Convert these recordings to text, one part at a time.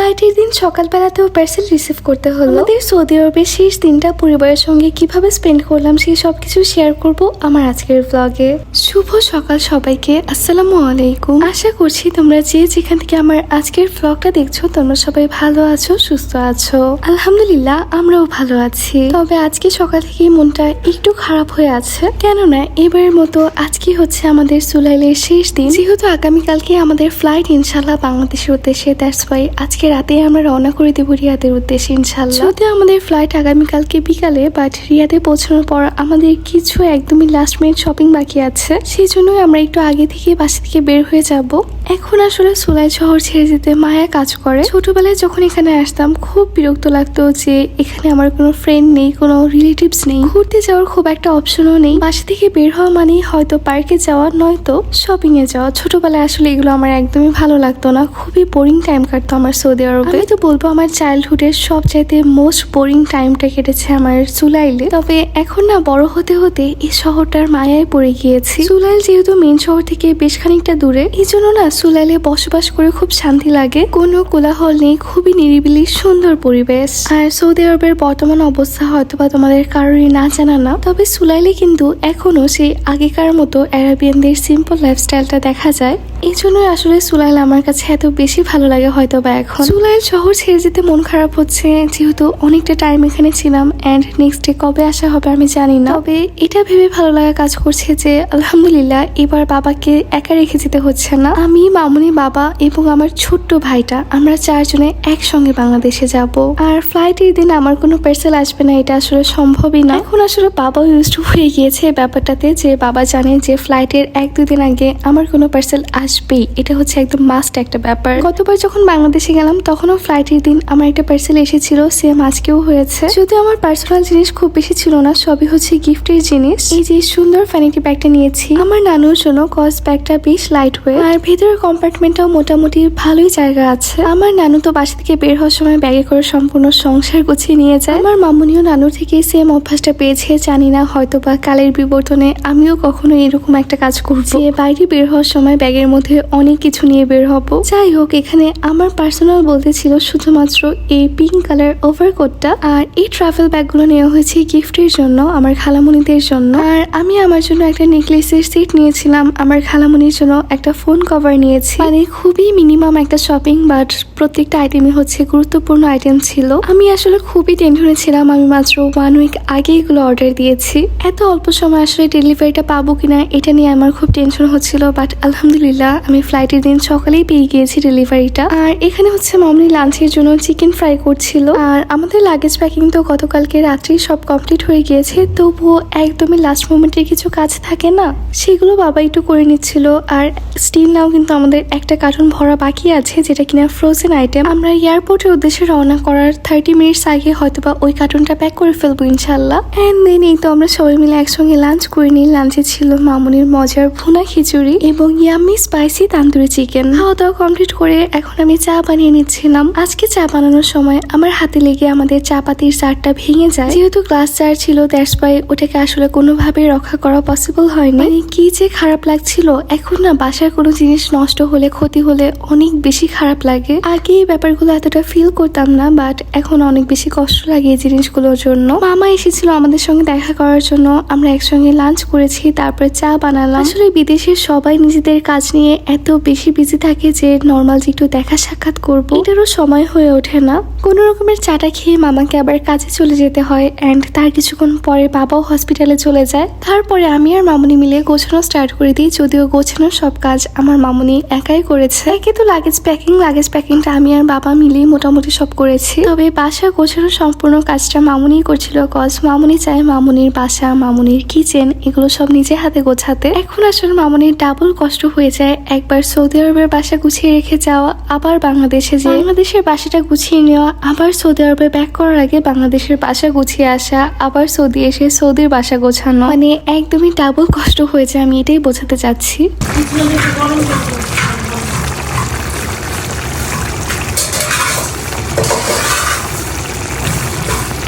ফ্লাইটের দিন সকালবেলাতেও parcel receive করতে হলো। আমাদের সৌদি আরবের শেষ দিনটা পরিবারের সঙ্গে কীভাবে স্পেন্ড করলাম সেই সব কিছু শেয়ার করব আমার আজকের ব্লগে শুভ সকাল সবাইকে, আসসালামু আলাইকুম। আশা করছি তোমরা যে যেখান থেকে আমার আজকের ব্লগটা দেখছ, তোমরা সবাই ভালো আছো, সুস্থ আছো। আলহামদুলিল্লাহ, আমরাও ভালো আছি। তবে আজকে সকাল থেকে মনটা একটু খারাপ হয়ে আছে। কেননা, এবারের মতো আজকে হচ্ছে আমাদের সুলাইলের শেষ দিন। যেহেতু আগামীকালকে আমাদের ফ্লাইট ইনশাল্লাহ বাংলাদেশের উদ্দেশ্যে দ্যাটস ওয়াই আজকে রাতে আমরা রওনা করে দেবো রিয়াদের উদ্দেশ্যে ইনশাল্লাহ যদিও আমাদের ফ্লাইট আগামীকালকে বিকালে বাট রিয়াদে পৌঁছানোর পর আমাদের কিছু একদমই লাস্ট মিনিট শপিং বাকি আছে। সেই জন্যই আমরা একটু আগে থেকে বাসা থেকে বের হয়ে যাব। এখন আসলে সুলাই শহর ছেড়ে যেতে মায়া কাজ করে। ছোটবেলায় যখন এখানে আসতাম, খুব বিরক্ত লাগতো যে এখানে আমার কোনো ফ্রেন্ড নেই, কোনো রিলেটিভস নেই। ঘুরতে যাওয়ার খুব একটা অপশনও নেই। বাসা থেকে বের হওয়া মানেই হয়তো পার্কে যাওয়া, নয়তো শপিং এ যাওয়া। ছোটবেলায় আসলে এগুলো আমার একদমই ভালো লাগতো না। খুবই বোরিং টাইম কাটতো আমার সৌদি আরবে আমি তো বলব আমার চাইল্ডহুডের সবচাইতে মোস্ট বোরিং টাইমটা কেটেছে আমার চুলাইলে তবে এখন না বড় হতে হতে এই শহরটার মায়ায় পড়ে গিয়েছি। চুলাইল যেহেতু মেন শহর থেকে বেশ খানিকটা দূরে এই জন্য না চুলাইলে বসবাস করে খুব শান্তি লাগে। কোনো কোলাহল নেই, খুবই নিরিবিলি, সুন্দর পরিবেশ। আর সৌদি আরবের বর্তমান অবস্থা হয়তো বা তোমাদের কারোরই না জানা না, তবে সুলাইলে কিন্তু এখনও সেই আগেকার মতো অ্যারাবিয়ানদের সিম্পল লাইফস্টাইলটা দেখা যায়। এই জন্যই আসলে সুলাইল আমার কাছে এত বেশি ভালো লাগে হয়তো বা এখন। সুলাইল শহর ছেড়ে যেতে মন খারাপ হচ্ছে। যেহেতু অনেকটা টাইম এখানে ছিলাম অ্যান্ড নেক্সট ডে কবে আসা হবে আমি জানি না। তবে এটা ভেবে ভালো লাগা কাজ করছে যে, আলহামদুলিল্লাহ, এবার বাবাকে একা রেখে যেতে হচ্ছে না। আমি, মামুনি, বাবা এবং আমার ছোট্ট ভাইটা, আমরা চারজনে একসঙ্গে বাংলাদেশে যাব। আর ফ্লাইটের দিন আমার কোনো পার্সেল আসবে না, এটা আসলে সম্ভবই না। এখন আসলে বাবা ইউজ টু হয়ে গিয়েছে ব্যাপারটাতে যে, বাবা জানে যে ফ্লাইটের এক দুদিন আগে আমার কোনো পার্সেল আসবেই। এটা হচ্ছে একদম মাস্ট একটা ব্যাপার। গতবার যখন বাংলাদেশে গেলাম তখনও ফ্লাইটের দিন আমার একটা পার্সেল এসেছিল সেম আজকেও হয়েছে। যদি আমার পার্সোনাল জিনিস খুব বেশি ছিল না, সবই হচ্ছে গিফটের জিনিস। এই যে সুন্দর ফ্যানিটি ব্যাগটা নিয়েছি, আমার নানুর জন্য কস ব্যাগটা বেশ লাইট ওয়েট আর ভেতরের কম্পার্টমেন্টটাও মোটামুটি ভালোই জায়গা আছে। আমার নানু তো বাসা থেকে বের হওয়ার সময় ব্যাগে করে সম্পূর্ণ সংসার গুছিয়ে নিয়ে যায়। আমার মামুনিও নানুর থেকে সেম অভ্যাসটা পেয়েছে, জানি না হয়তো বা কালের বিবর্তনে আমিও কখনো এরকম একটা কাজ করব। বাইরে বের হওয়ার সময় ব্যাগের মধ্যে অনেক কিছু নিয়ে বের হব। যাই হোক, এখানে আমার পার্সোনাল বলতে ছিল শুধুমাত্র এই পিঙ্ক কালার ওভারকোটটা আর এই ট্রাভেল ব্যাগগুলো নেওয়া হয়েছে গিফটের জন্য, আমার খালামণিদের জন্য। আর আমি আমার জন্য একটা নেকলেসের সেট নিয়েছিলাম, আমার খালামণির জন্য একটা ফোন কভার নিয়েছি। মানে খুবই মিনিমাম একটা শপিং বাট প্রত্যেকটা আইটেমই হচ্ছে গুরুত্বপূর্ণ আইটেম ছিল। আমি আসলে খুবই টেনশনে ছিলাম, আমি মাত্র ওয়ান উইক আগে এগুলো অর্ডার দিয়েছি। এত অল্প সময় আসলে ডেলিভারিটা পাবো কিনা, এটা নিয়ে আমার খুব টেনশন হচ্ছিল বাট আলহামদুলিল্লাহ, আমি ফ্লাইটের দিন সকালেই পেয়ে গিয়েছি ডেলিভারিটা আর এখানে হচ্ছে মামনি লাঞ্চের জন্য চিকেন ফ্রাই করছিল। আর আমাদের লাগেজ প্যাকিং তো গতকালকে রাত্রেই সব কমপ্লিট হয়ে গিয়েছে, তবুও একদমই লাস্ট মোমেন্টের কিছু কাজ থাকে না। সেগুলো বাবা একটু করে নিচ্ছিল, আর স্টিল নাও কিন্তু আমাদের একটা কার্টুন ভরা বাকি আছে, যেটা কিনা ফ্রোজেন আইটেম আমরা এয়ারপোর্টের উদ্দেশ্যে রওনা করার থার্টি মিনিটস আগে হয়তোবা ওই কার্টুনটা প্যাক করে ফেলব ইনশাল্লাহ অ্যান্ড দেন এই তো আমরা সবাই মিলে একসঙ্গে লাঞ্চ করে নিই। লাঞ্চে ছিল মামুনির মজার ভুনা খিচুড়ি এবং ইয়ামি স্পাইসি তান্দুরি চিকেন খাওয়া দাওয়া কমপ্লিট করে এখন আমি চা বানিয়ে নিচ্ছিলাম আজকে চা বানানোর সময় আমার হাতে লেগে আমাদের চা পাতির চারটা ভেঙে যায়। যেহেতু গ্লাস চার ছিল দ্যাটস ওয়াই ওটাকে আসলে কোনোভাবে রক্ষা করা পসিবল হয়নি। মানে কি যে খারাপ লাগছিল, এখন না বাসার কোনো জিনিস নষ্ট হলে, ক্ষতি হলে অনেক বেশি খারাপ লাগে। আগে এই ব্যাপারগুলো এতটা ফিল করতাম না বাট এখন অনেক বেশি কষ্ট লাগে এই জিনিসগুলোর জন্য। মামা এসেছিল আমাদের সঙ্গে দেখা করার জন্য। আমরা একসঙ্গে লাঞ্চ করেছি, তারপরে চা বানালাম। আসলে বিদেশের সবাই নিজেদের কাজ নিয়ে এত বেশি বিজি থাকে যে নর্মাল যে একটু দেখা সাক্ষাৎ করব এটারও সময় হয়ে ওঠে না। কোনো রকমের চাটা খেয়ে মামাকে আবার কাজে চলে যেতে হয় অ্যান্ড তার কিছুক্ষণ পরে বাবাও হসপিটালে চলে যায়। তারপরে আমি আর মামুনি মিলে গোছানো স্টার্ট করে দিই, যদিও গোছানোর সব কাজ আমার মামুনি একাই করেছে। একে তো লাগেজ প্যাকিং লাগেজ প্যাকিংটা আমি আর বাবা মিলেই মোটামুটি সব করেছি। তবে বাসা গোছানোর সম্পূর্ণ কাজটা মামুনিই করছিল কজ মামুনি চায় মামুনির বাসা, মামুনির কিচেন এগুলো সব নিজে হাতে গোছাতে। এখন আসলে মামুনির ডাবল কষ্ট হয়ে যায় একবার সৌদি আরবের বাসা গুছিয়ে রেখে যাওয়া, আবার বাংলাদেশে যে বাংলাদেশের বাসাটা গুছিয়ে নেওয়া, আবার সৌদি আরবে ব্যাক করার আগে বাংলাদেশের বাসা গুছিয়ে আসা, আবার সৌদি এসে সৌদির বাসা গোছানো। মানে একদমই ডাবল কষ্ট হয়েছে, আমি এটাই বোঝাতে চাচ্ছি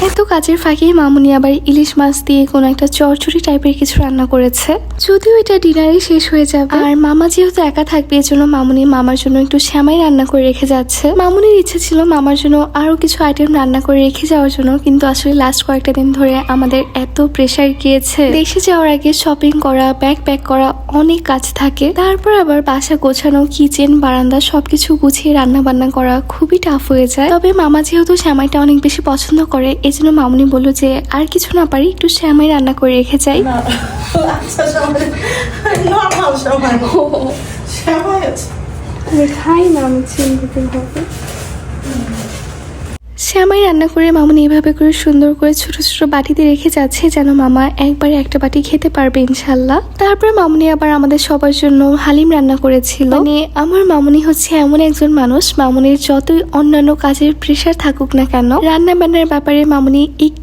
এত কাজের ফাঁকে মামুনি আবার ইলিশ মাছ দিয়ে কোনো একটা চরচড়ি টাইপের কিছু রান্না করেছে। যদিও এটা ডিনারে শেষ হয়ে যাবে। আর মামা যেহেতু একা থাকবে এই জন্য মামুনি মামার জন্য একটু শ্যামাই রান্না করে রেখে যাচ্ছে। মামুনির ইচ্ছে ছিল মামার জন্য আরও কিছু আইটেম রান্না করে রেখে যাওয়ার জন্য কিন্তু আসলে লাস্ট কয়েকটা দিন ধরে আমাদের এত প্রেশার গিয়েছে। দেশে যাওয়ার আগে শপিং করা ব্যাগ প্যাক করা অনেক কাজ থাকে। তারপর আবার বাসা গোছানো কিচেন বারান্দা সবকিছু গুছিয়ে রান্না বান্না করা খুবই টাফ হয়ে যায়। তবে মামা যেহেতু শ্যামাইটা অনেক বেশি পছন্দ করে এই জন্য মামুনি বলল যে আর কিছু না পারি একটু শ্যামাই রান্না করে রেখে যাই। আচ্ছা খাই না আমি চিন্তিত হবে শ্যামাই রান্না করে মামুনি এইভাবে করে সুন্দর করে ছোট ছোট বাটিতে রেখে যাচ্ছে যেন মামা একবারে একটা বাটি খেতে পারবে ইনশাল্লাহ তারপর মামুনি আবার আমাদের সবার জন্য হালিম রান্না করেছিল। মানে আমার মামুনি হচ্ছে এমন একজন মানুষ, মামুনির যতই অন্যান্য কাজের প্রেশার থাকুক না কেন রান্না বান্নার ব্যাপারে মামুনি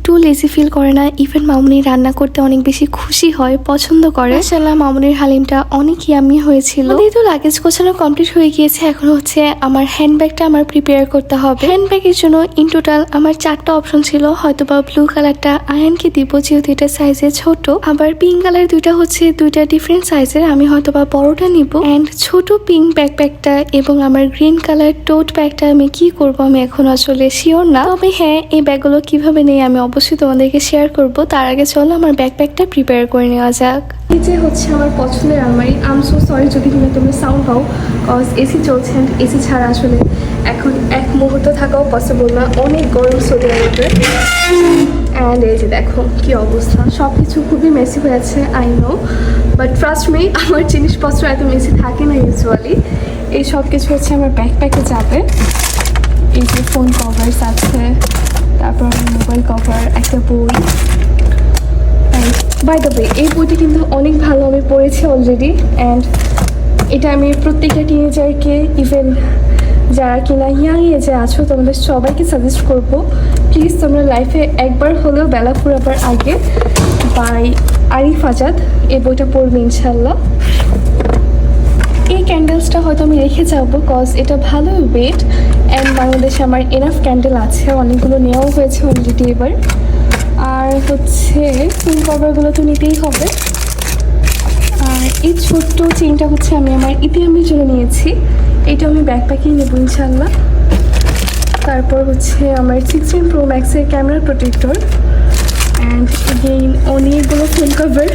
একটু লেজি ফিল করে না ইভেন মামুনি রান্না করতে অনেক বেশি খুশি হয় পছন্দ করে। মাশাল্লাহ মামুনির হালিমটা অনেক ইয়ামি হয়েছিল। আমাদের তো লাগেজ গোছানো কমপ্লিট হয়ে গিয়েছে এখন হচ্ছে আমার হ্যান্ডব্যাগটা আমার প্রিপেয়ার করতে হবে। হ্যান্ডব্যাগের জন্য ইন টোটাল আমার চারটা অপশন ছিল হয়তো বা ব্লু কালারটা আয়ানকে দিব যেহেতু এটা সাইজে ছোট। আবার পিঙ্ক কালার দুইটা হচ্ছে দুইটা ডিফারেন্ট সাইজের আমি হয়তো বা বড়টা নিব। অ্যান্ড ছোট পিঙ্ক ব্যাকপ্যাকটা এবং আমার গ্রিন কালার টোট ব্যাগটা আমি কি করব আমি এখন আসলে শিওর না। তবে হ্যাঁ এই ব্যাগগুলো কীভাবে নেই আমি অবশ্যই তোমাদেরকে শেয়ার করব। তার আগে চলো আমার ব্যাকপ্যাকটা প্রিপেয়ার করে নেওয়া যাক। এই যে হচ্ছে আমার পছন্দের আলমারি আম সো সরি যদি কিনা তুমি সাউন্ড পাও কজ এসি চলছে অ্যান্ড এসি ছাড়া আসলে এখন এক মুহূর্ত থাকাও পসিবল না। অনেক গরম সৌদি আরবে অ্যান্ড এই যে দেখো কি অবস্থা। সব কিছু খুবই মেসি হয়েছে I know but trust me আমার জিনিসপত্র এত মেসি থাকে না ইউজুয়ালি এই সব কিছু হচ্ছে আমার ব্যাকপ্যাকে যাবে। এই যে ফোন কভার্স আছে। তারপর মোবাইল কভার একটা বই। বাই দ্য ওয়ে এই বইটি কিন্তু অনেক ভালো আমি পড়েছি অলরেডি অ্যান্ড এটা আমি প্রত্যেকটা টিনেজারকে ইভেন যারা কিনা ইয়াং এজে আছো, তোমাদের সবাইকে সাজেস্ট করব প্লিজ তোমরা লাইফে একবার হলেও বেলা ফুরাবার আগে বাই আরিফ আজাদ এই বইটা পড়বে ইনশাল্লাহ এই ক্যান্ডেলসটা হয়তো আমি রেখে যাব কজ এটা ভালো ওয়েট অ্যান্ড বাংলাদেশে আমার এনাফ ক্যান্ডেল আছে, অনেকগুলো নেওয়াও হয়েছে অলরেডি এবার। আর হচ্ছে ফুল কভারগুলো তো নিতেই হবে। আর এই ছোট্ট চেনটা হচ্ছে আমি আমার ইতিহামের জন্য নিয়েছি। এটা আমি ব্যাকপ্যাকেই নেব ইনশাল্লাহ তারপর হচ্ছে আমার সিক্সটিন প্রো ম্যাক্সের ক্যামেরা প্রোটেক্টর অ্যান্ড এগেইন অনেকগুলো ফুল কভার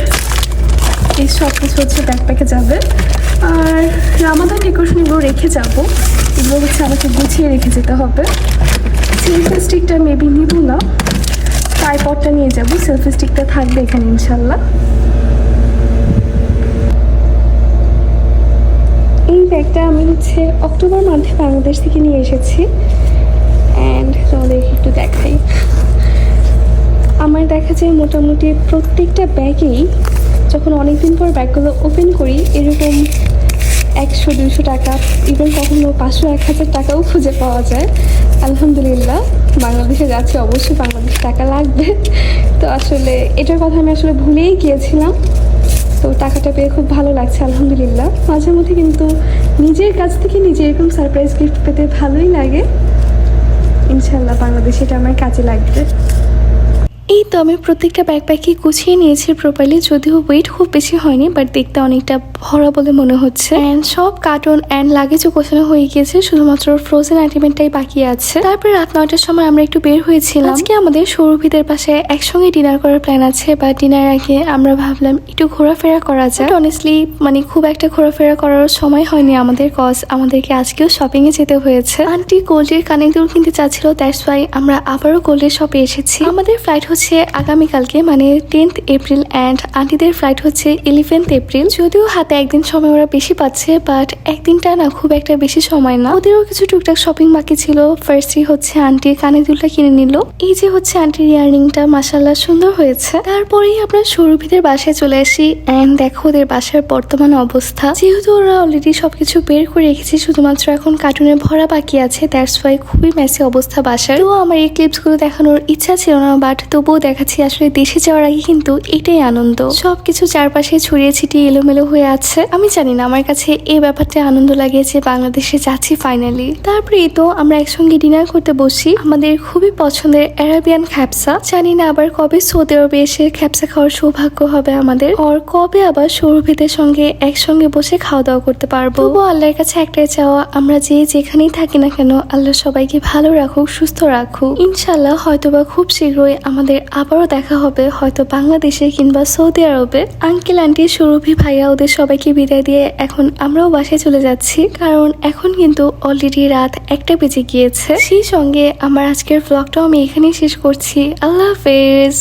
এই সব কিছু হচ্ছে ব্যাকপ্যাকে যাবে। আর রামাদান ডেকোরেশন এগুলো রেখে যাব। এগুলো হচ্ছে আমাকে গুছিয়ে রেখে যেতে হবে। সেলফি স্টিকটা মেবি নিব না। ট্রাইপডটা নিয়ে যাব। সেলফি স্টিকটা থাকবে এখানে, ইনশাল্লাহ। এই ব্যাগটা আমি হচ্ছে অক্টোবর মান্থে বাংলাদেশ থেকে নিয়ে এসেছি। অ্যান্ড তোমাদেরকে একটু দেখাই। আমার দেখা যায় মোটামুটি প্রত্যেকটা ব্যাগেই যখন অনেকদিন পর ব্যাগগুলো ওপেন করি, এরকম একশো দুশো টাকা ইভেন কখনো পাঁচশো, এক হাজার টাকাও খুঁজে পাওয়া যায়। আলহামদুলিল্লাহ, বাংলাদেশে যাচ্ছি, অবশ্যই বাংলাদেশ টাকা লাগবে। তো আসলে এটার কথা আমি আসলে ভুলেই গিয়েছিলাম। তো টাকাটা পেয়ে খুব ভালো লাগছে, আলহামদুলিল্লাহ। মাঝে মধ্যে কিন্তু নিজের কাছ থেকে নিজে এরকম সারপ্রাইজ গিফট পেতে ভালোই লাগে। ইনশাল্লাহ বাংলাদেশে এটা আমার কাজে লাগবে। এই তো আমি প্রত্যেকটা ব্যাকপ্যাকে গুছিয়ে নিয়েছি প্রপারলি যদিও ওয়েট খুব বেশি হয়নি বাট দেখতে অনেকটা ভরা বলে মনে হচ্ছে। অ্যান্ড সব কার্টন অ্যান্ড লাগেজও গোছানো হয়ে গিয়েছে শুধুমাত্র ফ্রোজেন আইটেমেন্টটাই বাকি আছে। তারপর রাত নয়টার সময় আমরা একটু বের হয়েছিলাম। আজকে আমাদের সৌরভীদের পাশে একসঙ্গে ডিনার করার প্ল্যান আছে বা ডিনার আগে আমরা ভাবলাম একটু ঘোরাফেরা করা যায় অনেস্টলি মানে খুব একটা ঘোরাফেরা করার সময় হয়নি আমাদের কজ আমাদেরকে আজকেও শপিং এ যেতে হয়েছে। আন্টি গোল্ডের কানের দুল কিনতে চাচ্ছিল দ্যাটস ওয়াই আমরা আবারও গোল্ডের শপে এসেছি। আমাদের ফ্লাইট হচ্ছে আগামীকালকে মানে টেন্থ এপ্রিল অ্যান্ড আন্টিদের ফ্লাইট হচ্ছে ইলেভেন্থ এপ্রিল যদিও হাতে একদিন সময় ওরা বেশি পাচ্ছে বাট একদিনটা না খুব একটা বেশি সময় না। ওদেরও কিছু টুকটাক শপিং বাকি ছিল। ফার্স্টই হচ্ছে আন্টির কানে দুলটা কিনে নিল। এই যে হচ্ছে আন্টির ইয়াররিংটা মাসাল্লাহ সুন্দর হয়েছে। তারপরেই আমরা সৌরভীদের বাসায় চলে আসি। অ্যান্ড দেখো ওদের বাসার বর্তমান অবস্থা। যেহেতু ওরা অলরেডি সবকিছু বের করে রেখেছে, শুধুমাত্র এখন কার্টুনে ভরা বাকি আছে। দ্যাটস ওয়াই খুবই মেসি অবস্থা বাসার। তো আমার এই ক্লিপসগুলো দেখানোর ইচ্ছা ছিল না বাট তবু দেখাচ্ছি, আসলে দেশে যাওয়ার আগে কিন্তু এটাই আনন্দ। সবকিছু চারপাশে ছড়িয়ে ছিটিয়ে এলোমেলো হয়ে আছে। আমি জানি না, আমার কাছে এই ব্যাপারটা আনন্দ লাগে যে বাংলাদেশে যাচ্ছি ফাইনালি তারপরেই তো আমরা একসঙ্গে ডিনার করতে বসি আমাদের খুবই পছন্দের অ্যারাবিয়ান খ্যাপসা জানি না আবার কবে সৌদি আরবে এসে খ্যাপসা খাওয়ার সৌভাগ্য হবে আমাদের আর কবে আবার সৌরভীদের সঙ্গে একসঙ্গে বসে খাওয়া দাওয়া করতে পারব। তবু আল্লাহর কাছে একটাই চাওয়া, আমরা যে যেখানেই থাকি না কেন, আল্লাহ সবাইকে ভালো রাখুক, সুস্থ রাখুক। ইনশাল্লাহ হয়তোবা খুব শীঘ্রই আমাদের আবারও দেখা হবে, হয়তো বাংলাদেশে কিংবা সৌদি আরবে। আঙ্কেল, আন্টি, সুরভি ভাইয়া ওদের সবাইকে বিদায় দিয়ে এখন আমরাও বাসায় চলে যাচ্ছি, কারণ এখন কিন্তু অলরেডি রাত একটা বেজে গিয়েছে। সেই সঙ্গে আমার আজকের ব্লগটাও আমি এখানেই শেষ করছি। আল্লাহ হাফেজ।